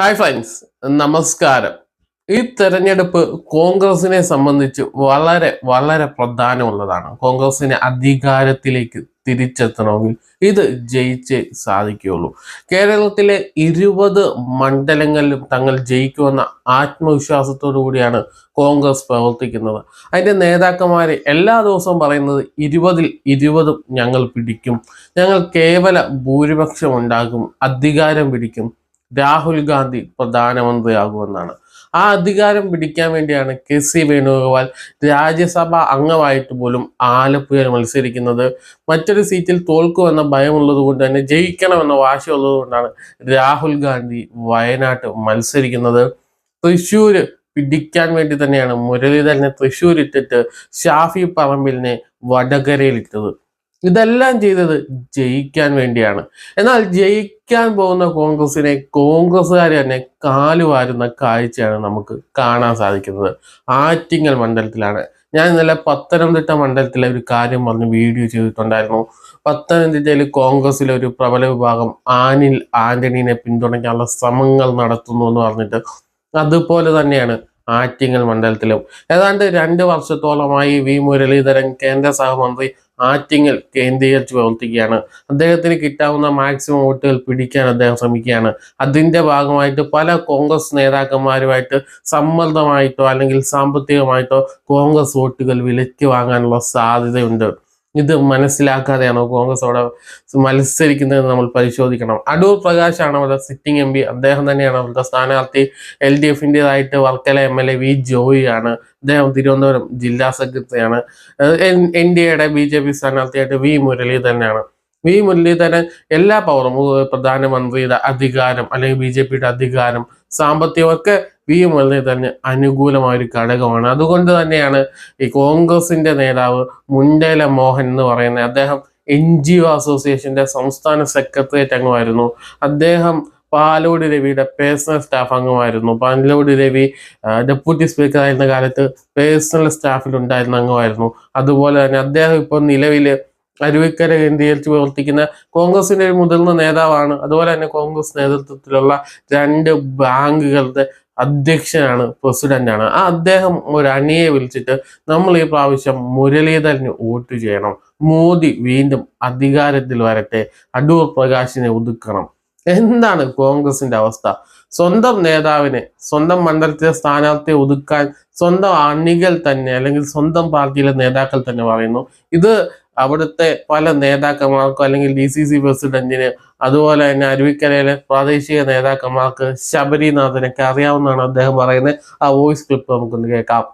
Hi friends നമസ്കാരം. ഈ തെരഞ്ഞെടുപ്പ് കോൺഗ്രസിനെ സംബന്ധിച്ച് വളരെ വളരെ പ്രധാനമുള്ളതാണ്. കോൺഗ്രസിനെ അധികാരത്തിലേക്ക് തിരിച്ചെത്തണമെങ്കിൽ ഇത് ജയിച്ചേ സാധിക്കുകയുള്ളൂ. കേരളത്തിലെ ഇരുപത് മണ്ഡലങ്ങളിലും തങ്ങൾ ജയിക്കുമെന്ന ആത്മവിശ്വാസത്തോടു കൂടിയാണ് കോൺഗ്രസ് പ്രവർത്തിക്കുന്നത്. അതിന്റെ നേതാക്കന്മാർ എല്ലാ ദിവസവും പറയുന്നത് ഇരുപതിൽ ഇരുപതും ഞങ്ങൾ പിടിക്കും. ഞങ്ങൾ കേവല ഭൂരിപക്ഷം ഉണ്ടാകും അധികാരം പിടിക്കും. രാഹുൽ ഗാന്ധി പ്രധാനമന്ത്രിയാകുമെന്നാണ്. ആ അധികാരം പിടിക്കാൻ വേണ്ടിയാണ് കെ സി വേണുഗോപാൽ രാജ്യസഭ അംഗമായിട്ട് പോലും ആലപ്പുഴയിൽ മത്സരിക്കുന്നത്. മറ്റൊരു സീറ്റിൽ തോൽക്കുമെന്ന ഭയമുള്ളത് കൊണ്ട് തന്നെ ജയിക്കണമെന്ന വാശിയുള്ളത് കൊണ്ടാണ് രാഹുൽ ഗാന്ധി വയനാട്ട് മത്സരിക്കുന്നത്. തൃശ്ശൂർ പിടിക്കാൻ വേണ്ടി തന്നെയാണ് മുരളീധരനെ തൃശ്ശൂർ ഇട്ടിട്ട് ഷാഫി പറമ്പിലിനെ വടകരയിലിട്ടത് ഇതെല്ലാം ചെയ്തത് ജയിക്കാൻ വേണ്ടിയാണ്. എന്നാൽ ജയിക്കാൻ പോകുന്ന കോൺഗ്രസിനെ കോൺഗ്രസ്സുകാർ തന്നെ കാലുവാരുന്ന കാഴ്ചയാണ് നമുക്ക് കാണാൻ സാധിക്കുന്നത്. ആറ്റിങ്ങൽ മണ്ഡലത്തിലാണ്. ഞാൻ ഇന്നലെ പത്തനംതിട്ട മണ്ഡലത്തിലെ ഒരു കാര്യം പറഞ്ഞ് വീഡിയോ ചെയ്തിട്ടുണ്ടായിരുന്നു. പത്തനംതിട്ടയിൽ കോൺഗ്രസിലെ ഒരു പ്രബല വിഭാഗം ആനിൽ ആന്റണീനെ പിന്തുണയ്ക്കാനുള്ള ശ്രമങ്ങൾ നടത്തുന്നു എന്ന് പറഞ്ഞിട്ട് അതുപോലെ തന്നെയാണ് ആറ്റിങ്ങൽ മണ്ഡലത്തിലും. ഏതാണ്ട് രണ്ട് വർഷത്തോളമായി വി മുരളീധരൻ കേന്ദ്ര സഹമന്ത്രി ആറ്റിങ്ങൽ കേന്ദ്രീകരിച്ച് പ്രവർത്തിക്കുകയാണ്. അദ്ദേഹത്തിന് കിട്ടാവുന്ന മാക്സിമം വോട്ടുകൾ പിടിക്കാൻ അദ്ദേഹം ശ്രമിക്കുകയാണ്. അതിന്റെ ഭാഗമായിട്ട് പല കോൺഗ്രസ് നേതാക്കന്മാരുമായിട്ട് സമ്മർദ്ദമായിട്ടോ അല്ലെങ്കിൽ സാമ്പത്തികമായിട്ടോ കോൺഗ്രസ് വോട്ടുകൾ വിലയ്ക്ക് വാങ്ങാനുള്ള സാധ്യതയുണ്ട്. ഇത് മനസ്സിലാക്കാതെയാണോ കോൺഗ്രസ് അവിടെ മത്സരിക്കുന്നത് നമ്മൾ പരിശോധിക്കണം? അടൂർ പ്രകാശാണ് അവിടെ സിറ്റിംഗ് എം പി അദ്ദേഹം തന്നെയാണ് അവരുടെ സ്ഥാനാർത്ഥി. L D എഫിന്റെതായിട്ട് Varkala M L A V Joy ആണ്. അദ്ദേഹം തിരുവനന്തപുരം ജില്ലാ സെക്രട്ടറിയാണ് എൻ ഡി എയുടെ ബി ജെ പി സ്ഥാനാർത്ഥിയായിട്ട് വി മുരളീധരനാണ് വി മുരളീധരൻ എല്ലാ പവറും പ്രധാനമന്ത്രിയുടെ അധികാരം അല്ലെങ്കിൽ ബി ജെ പിയുടെ അധികാരം സാമ്പത്തികമൊക്കെ വി മുരളീധരന് അനുകൂലമായ ഒരു ഘടകമാണ്. അതുകൊണ്ട് തന്നെയാണ് ഈ കോൺഗ്രസിന്റെ നേതാവ് മുണ്ടേല മോഹൻ എന്ന് പറയുന്നത്. അദ്ദേഹം എൻ ജി ഒ അസോസിയേഷന്റെ സംസ്ഥാന സെക്രട്ടേറിയറ്റ് അംഗമായിരുന്നു. അദ്ദേഹം പാലോട് രവിയുടെ പേഴ്സണൽ സ്റ്റാഫ് അംഗമായിരുന്നു. പാലോട് രവി ഡെപ്യൂട്ടി സ്പീക്കർ ആയിരുന്ന കാലത്ത് പേഴ്സണൽ സ്റ്റാഫിൽ ഉണ്ടായിരുന്ന അംഗമായിരുന്നു. അതുപോലെ തന്നെ അദ്ദേഹം ഇപ്പോൾ നിലവിൽ അരുവിക്കര കേന്ദ്രീകരിച്ച് പ്രവർത്തിക്കുന്ന കോൺഗ്രസിന്റെ ഒരു മുതിർന്ന നേതാവാണ്. അതുപോലെ തന്നെ കോൺഗ്രസ് നേതൃത്വത്തിലുള്ള രണ്ട് ബാങ്കുകളുടെ അധ്യക്ഷനാണ് പ്രസിഡന്റാണ്. ആ അദ്ദേഹം ഒരു അണിയെ വിളിച്ചിട്ട് നമ്മൾ ഈ പ്രാവശ്യം മുരളീധരന് വോട്ട് ചെയ്യണം. മോദി വീണ്ടും അധികാരത്തിൽ വരട്ടെ അടൂർ പ്രകാശിനെ ഒതുക്കണം. എന്താണ് കോൺഗ്രസിന്റെ അവസ്ഥ? സ്വന്തം നേതാവിനെ സ്വന്തം മണ്ഡലത്തിലെ സ്ഥാനാർത്ഥിയെ ഒതുക്കാൻ സ്വന്തം അണികൾ തന്നെ അല്ലെങ്കിൽ സ്വന്തം പാർട്ടിയിലെ നേതാക്കൾ തന്നെ പറയുന്നു. ഇത് അവിടുത്തെ പല നേതാക്കന്മാർക്കും അല്ലെങ്കിൽ ഡി സി സി പ്രസിഡന്റിന് അതുപോലെ തന്നെ അരുവിക്കരയിലെ പ്രാദേശിക നേതാക്കന്മാർക്ക് ശബരിനാഥനൊക്കെ അറിയാവുന്നതാണ് അദ്ദേഹം പറയുന്നത്. ആ വോയിസ് ക്ലിപ്പ് നമുക്കൊന്ന് കേൾക്കാം.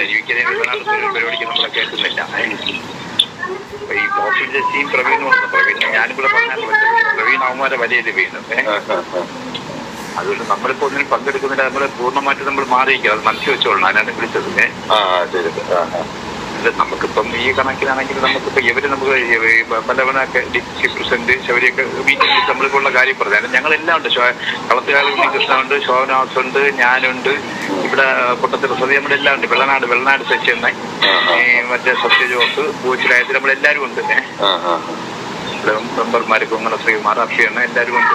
അരുവിക്കരെ പരിപാടിക്ക് നമ്മളെ കേൾക്കുന്നില്ല. ഈ പ്രവീൺ ഞാനിവിടെ പറഞ്ഞാൽ പ്രവീൺ അവന്മാരെ വലിയ വീണ്ടും. അതുകൊണ്ട് നമ്മളിപ്പോ ഒന്നിനും പങ്കെടുക്കുന്നില്ല. നമ്മളെ പൂർണമായിട്ട് നമ്മൾ മാറിയിരിക്കുക അത് മനസ്സിൽ വെച്ചോളണം. അതിനാണ് വിളിച്ചത്. ആ ശരി. നമുക്കിപ്പം ഈ കണക്കിലാണെങ്കിൽ നമുക്കിപ്പോ ഇവർ നമുക്ക് പലവനൊക്കെ ഡിപ്യൂട്ടി പ്രസിഡന്റ് ശബരിയൊക്കെ മീറ്റിംഗിൽ നമ്മളിപ്പോ കാര്യം പറഞ്ഞു ഞങ്ങളെല്ലാം ഉണ്ട് ശോ- കളത്തുകാല ഉണ്ണികൃഷ്ണനുണ്ട് ശോഭനാസ് ഉണ്ട് ഞാനുണ്ട്. ഇവിടെ പൊട്ടത്തിൽ സതി നമ്മുടെ എല്ലാം ഉണ്ട് വെള്ളനാട് വെള്ളനാട് സച്ചിയെന്ന മറ്റേ സത്യജോസ് പൂച്ചിലായത് നമ്മളെല്ലാരും ഉണ്ട് മെമ്പർമാര് കുമ്മന ശ്രീകുമാർ അക്ഷയാണ് എല്ലാവരും ഉണ്ട്.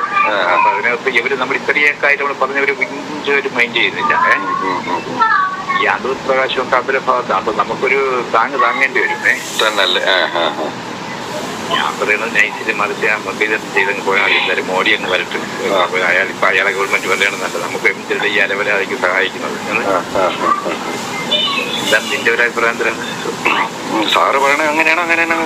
അപ്പൊ അതിനകത്ത് ഇവർ നമ്മൾ ഇത്രയൊക്കെ ആയിട്ട് നമ്മൾ പറഞ്ഞവര് ഒരു മൈൻഡ് ചെയ്യുന്നില്ല. ഈ അടൂർ പ്രകാശമൊക്കെ അവരുടെ ഭാഗത്താണ് അപ്പൊ നമുക്കൊരു താങ്ങ് താങ്ങേണ്ടി വരും. തന്നല്ലേ. ഞാൻ പറയുന്നത് നൈസിൽ മറിച്ച് ഞാൻ മുരളീധരൻ ചെയ്തങ്ങ് പോയാൽ എന്തായാലും മോഡി അങ്ങ് വരട്ടെ. അയാൾ ഇപ്പൊ അയാളെ ഗവൺമെന്റ് വരെയാണ് നല്ലത്. നമുക്ക് എന്തിനുള്ള ഈ അലവലാതിക്ക് സഹായിക്കുന്നത്. എന്താണ് നിന്റെ ഒരു അഭിപ്രായം സാറ് പറയണത് അങ്ങനെയാണോ അങ്ങനെയാണോ?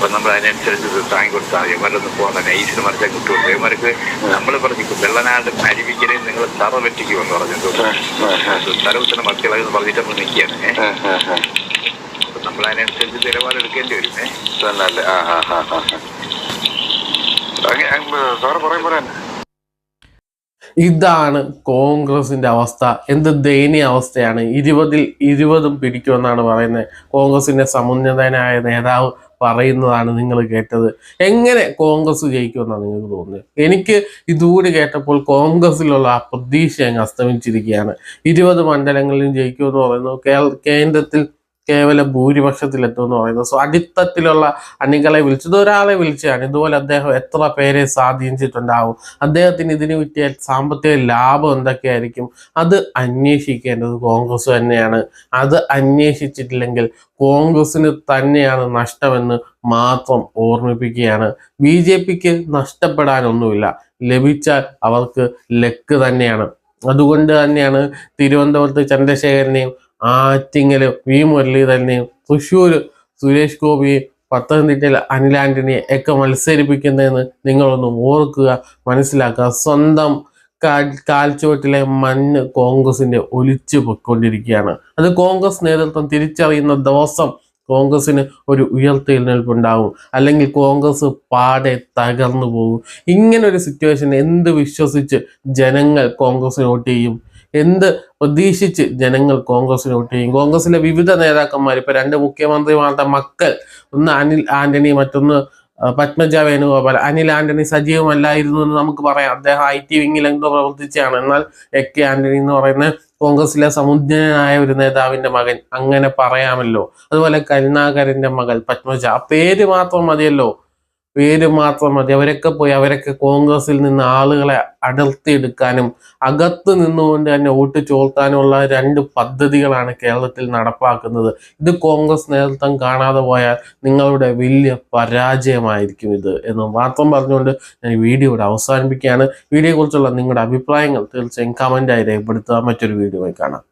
ഇപ്പൊ നമ്മൾ അതിനനുസരിച്ച് താങ്ങി കൊടുത്താൽ മതി. ഇവരൊന്നും പോകുന്ന നൈസിൽ മറിച്ചാൽ കിട്ടും ഇവർക്ക് നമ്മൾ പറഞ്ഞു വെള്ളനാട് അരുവിക്കരയിൽ നിങ്ങൾ തറ എന്ന് പറഞ്ഞു. തലവുത്തിന്. സ്ഥലത്തിന് മക്കളെന്ന് പറഞ്ഞിട്ട് നമ്മൾ നിൽക്കുകയാണ്. അപ്പൊ നമ്മൾ അതിനനുസരിച്ച് നിലപാടെടുക്കേണ്ടി വരും. ഏഹ് തന്നല്ലേ ആ ആ ആ ആ ആ. അങ്ങ- അങ്ങ് സാറ് പറയും പറയാൻ ഇതാണ് കോൺഗ്രസിന്റെ അവസ്ഥ. എന്ത് ദയനീയ അവസ്ഥയാണ്? ഇരുപതിൽ ഇരുപതും പിടിക്കുമെന്നാണ് പറയുന്നത്. കോൺഗ്രസിന്റെ സമുന്നതനായ നേതാവ് പറയുന്നതാണ് നിങ്ങൾ കേട്ടത്. എങ്ങനെ കോൺഗ്രസ് ജയിക്കുമെന്നാണ് നിങ്ങൾക്ക് തോന്നുന്നത്? എനിക്ക് ഇതുകൂടി കേട്ടപ്പോൾ കോൺഗ്രസിലുള്ള ആ പ്രതീക്ഷ അങ്ങ് അസ്തമിച്ചിരിക്കുകയാണ്. ഇരുപത് മണ്ഡലങ്ങളിലും ജയിക്കുമെന്ന് പറയുന്നു കേരള കേന്ദ്രത്തിൽ കേവല ഭൂരിപക്ഷത്തിലെത്തുമെന്ന് പറയുന്നത് സോ അടിത്തത്തിലുള്ള അണികളെ വിളിച്ചത് ഒരാളെ വിളിച്ചാണ് ഇതുപോലെ അദ്ദേഹം എത്ര പേരെ സ്വാധീനിച്ചിട്ടുണ്ടാവും? അദ്ദേഹത്തിന് ഇതിന് കിട്ടിയ സാമ്പത്തിക ലാഭം എന്തൊക്കെയായിരിക്കും? അത് അന്വേഷിക്കേണ്ടത് കോൺഗ്രസ് തന്നെയാണ്. അത് അന്വേഷിച്ചിട്ടില്ലെങ്കിൽ കോൺഗ്രസിന് തന്നെയാണ് നഷ്ടമെന്ന് മാത്രം ഓർമ്മിപ്പിക്കുകയാണ്. ബി ജെ പിക്ക് നഷ്ടപ്പെടാനൊന്നുമില്ല. ലഭിച്ചാൽ അവർക്ക് ലക്ക് തന്നെയാണ്. അതുകൊണ്ട് തന്നെയാണ് തിരുവനന്തപുരത്ത് ചന്ദ്രശേഖരനെയും ആറ്റിങ്ങൽ വി മുരളീധരനെയും തൃശ്ശൂർ സുരേഷ് ഗോപിയെയും പത്തനംതിട്ടയിൽ അനിൽ ആന്റണിയെ ഒക്കെ മത്സരിപ്പിക്കുന്നതെന്ന് നിങ്ങളൊന്ന് ഓർക്കുക മനസ്സിലാക്കുക. സ്വന്തം കാൽ കാൽച്ചുവട്ടിലെ മണ്ണ് കോൺഗ്രസിന്റെ ഒലിച്ചു പൊയ്ക്കൊണ്ടിരിക്കുകയാണ്. അത് കോൺഗ്രസ് നേതൃത്വം തിരിച്ചറിയുന്ന ദിവസം കോൺഗ്രസിന് ഒരു ഉയർത്തെഴുന്നേൽപ്പുണ്ടാവും. അല്ലെങ്കിൽ കോൺഗ്രസ് പാടെ തകർന്നു പോകും. ഇങ്ങനൊരു സിറ്റുവേഷൻ എന്ത് വിശ്വസിച്ച് ജനങ്ങൾ കോൺഗ്രസ് വോട്ട് ചെയ്യും? എന്ത് പ്രതീക്ഷിച്ച് ജനങ്ങൾ കോൺഗ്രസിന് വോട്ട് ചെയ്യും? കോൺഗ്രസിലെ വിവിധ നേതാക്കന്മാർ ഇപ്പൊ രണ്ട് മുഖ്യമന്ത്രിമാരുടെ മക്കൾ ഒന്ന് അനിൽ ആന്റണി മറ്റൊന്ന് പത്മജ വേണുഗോപാൽ. അനിൽ ആന്റണി സജീവമല്ലായിരുന്നു എന്ന് നമുക്ക് പറയാം. അദ്ദേഹം ഐ ടി വിങ്ങിൽ എന്തോ പ്രവർത്തിച്ചാണ് എന്നാൽ എ കെ ആന്റണി എന്ന് പറയുന്ന കോൺഗ്രസിലെ സമുദ്രനായ ഒരു നേതാവിന്റെ മകൻ അങ്ങനെ പറയാമല്ലോ. അതുപോലെ കരുണാകരന്റെ മകൾ പത്മജ. ആ പേര് മാത്രം മതിയല്ലോ. പേര് മാത്രം മതി. അവരൊക്കെ പോയി അവരൊക്കെ കോൺഗ്രസിൽ നിന്ന് ആളുകളെ അടർത്തിയെടുക്കാനും അകത്ത് നിന്നുകൊണ്ട് തന്നെ വോട്ട് ചോർത്താനുമുള്ള രണ്ട് പദ്ധതികളാണ് കേരളത്തിൽ നടപ്പാക്കുന്നത്. ഇത് കോൺഗ്രസ് നേതൃത്വം കാണാതെ പോയാൽ നിങ്ങളുടെ വലിയ പരാജയമായിരിക്കും ഇത് എന്ന് മാത്രം പറഞ്ഞുകൊണ്ട് ഞാൻ വീഡിയോ ഇവിടെ അവസാനിപ്പിക്കുകയാണ്. വീഡിയോയെക്കുറിച്ചുള്ള നിങ്ങളുടെ അഭിപ്രായങ്ങൾ തീർച്ചയായും കമന്റായി രേഖപ്പെടുത്തുക. മറ്റൊരു വീഡിയോയിൽ കാണാം.